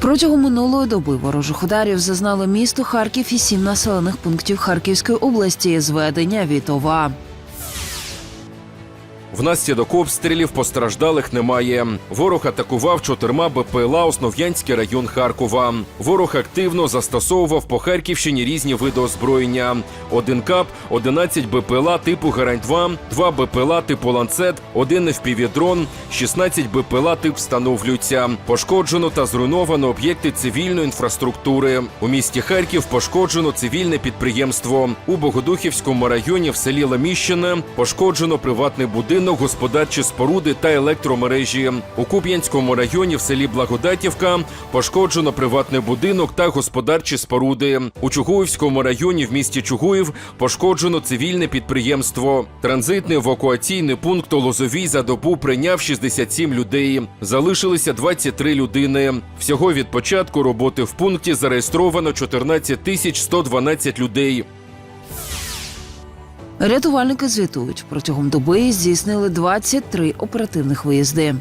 Протягом минулої доби ворожих ударів зазнало місто Харків і сім населених пунктів Харківської області зведення від ОВА. Внаслідок обстрілів постраждалих немає. Ворог атакував чотирма БПЛА Основ'янський район Харкова. Ворог активно застосовував по Харківщині різні види озброєння: один кап, 11 БПЛА типу Гарань-2, 2 БПЛА типу Ланцет, один FPV-дрон, 16 БПЛА тип встановлюються. Пошкоджено та зруйновано об'єкти цивільної інфраструктури. У місті Харків пошкоджено цивільне підприємство. У Богодухівському районі в селі Ламіщине пошкоджено приватний будинок, господарчі споруди та електромережі. У Куп'янському районі в селі Благодатівка пошкоджено приватний будинок та господарчі споруди. У Чугуївському районі в місті Чугуїв пошкоджено цивільне підприємство. Транзитний евакуаційний пункт у Лозовій за добу прийняв 67 людей. Залишилися 23 людини. Всього від початку роботи в пункті зареєстровано 14 тисяч 112 людей. Рятувальники звітують, протягом доби здійснили 23 оперативних виїзди.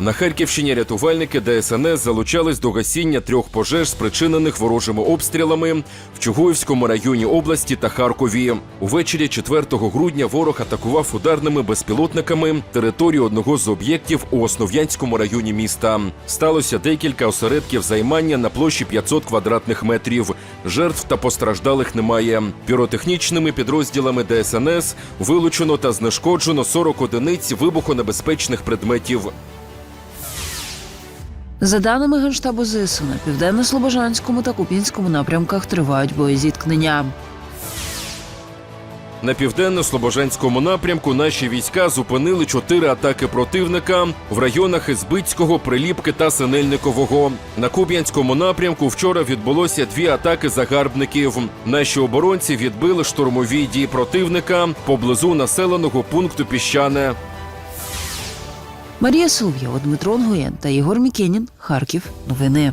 На Харківщині рятувальники ДСНС залучались до гасіння трьох пожеж, спричинених ворожими обстрілами в Чугуївському районі області та Харкові. Увечері 4 грудня ворог атакував ударними безпілотниками територію одного з об'єктів у Основ'янському районі міста. Сталося декілька осередків займання на площі 500 квадратних метрів. Жертв та постраждалих немає. Піротехнічними підрозділами ДСНС вилучено та знешкоджено 40 одиниць вибухонебезпечних предметів. За даними Генштабу ЗСУ, на південно-слобожанському та Купінському напрямках тривають боєзіткнення. На південно-слобожанському напрямку наші війська зупинили чотири атаки противника в районах Ізбицького, Приліпки та Синельникового. На Куб'янському напрямку вчора відбулося дві атаки загарбників. Наші оборонці відбили штурмові дії противника поблизу населеного пункту Піщане. Марія Солов'єва, Дмитро Нгоєн та Ігор Мікенін. Харків. Новини.